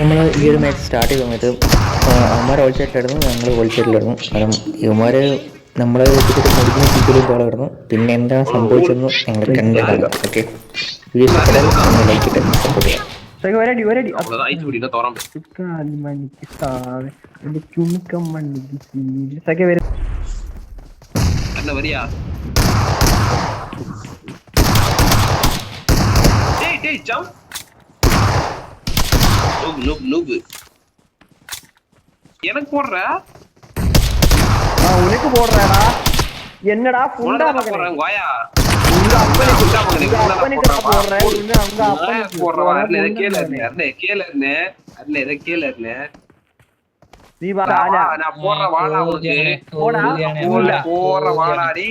നമ്മൾ ഈ ഒരു മാച്ച് സ്റ്റാർട്ട് ചെയ്ത സമയത്ത് അവന്മാർ ഓൾസൈറ്റിലായിരുന്നു ഞങ്ങൾ ഓൾസൈറ്റിലായിരുന്നു കാരണം ഇവന്മാർ നമ്മളെ മുടിക്കുന്ന മുടിഞ്ഞ സീറ്റിലും തോളായിരുന്നു പിന്നെ എന്താ സംഭവിച്ചതെന്ന് ഞങ്ങൾ കണ്ടതാണ്. ഓക്കെ വീഡിയോ ഇഷ്ടപ്പെട്ടാൽ നിങ്ങൾ ലൈക്ക് ഇട്ട് സപ്പോർട്ട് ചെയ്യാം സഖ நூப் நூப் நூப் எனக்கு போடுற? நான் உனக்கு போடுறேடா என்னடா புண்டா போடுறேன் வாயா. உங்க அப்பனே புண்டா போடுறேன் உங்க அப்பனே போடுறேன். உங்க உங்க அப்பனே போடுறேன் நான் போடுற போடுற வாடாடி.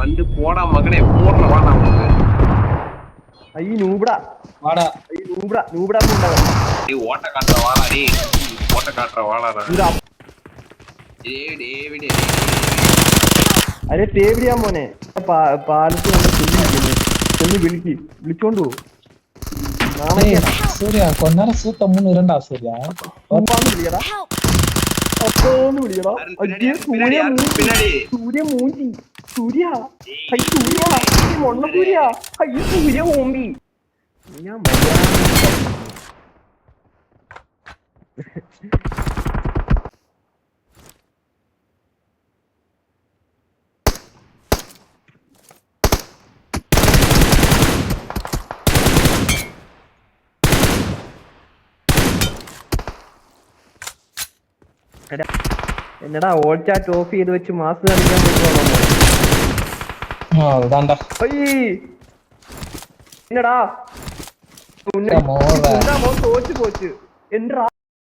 வந்து போடா மகனே போடுற வாடா உனக்கு. അയ്യ നൂബടാ വാടാ അയ്യ നൂബടാ നൂബടാ ഉണ്ടാവും டேய் ஓட்ட காட்டுற வாடாடி ஓட்ட காட்டுற வாடாடா ഒരു டேய் டேவிடே അരെ തേവിടിയാ മോനെ പാ- പാലത്ത് വന്ന് ചെല്ലിരിക്കുന്നു ചെന്ന് വിളിക്ക് വിളിച്ചോണ്ട് പോ നാളെ സൂര്യ കൊന്നര സൂത്ത മൂന്ന് ഇരണ്ടാ സൂര്യ ഉപ്പാന്ന് വിളിക്കടാ അപ്പോന്ന് വിളിക്കടാ பின்னாடி അയ്യേ பின்னாடி സൂര്യ മൂഞ്ചി பின்னாடி സൂര്യ മൂഞ്ചി സൂര്യ. അയ്യ സൂര്യ മൊണ്ണ സൂര്യ. അയ്യ സൂര്യ ഓമ്പി ഞാൻ എന്നടാ ഓൾച്ചാ ഓഫ് ചെയ്ത് വെച്ച് മാസ് കളിക്കാൻ അയ്യേ എന്നടാ തോറ്റ് പോച്ച്. എന്റാ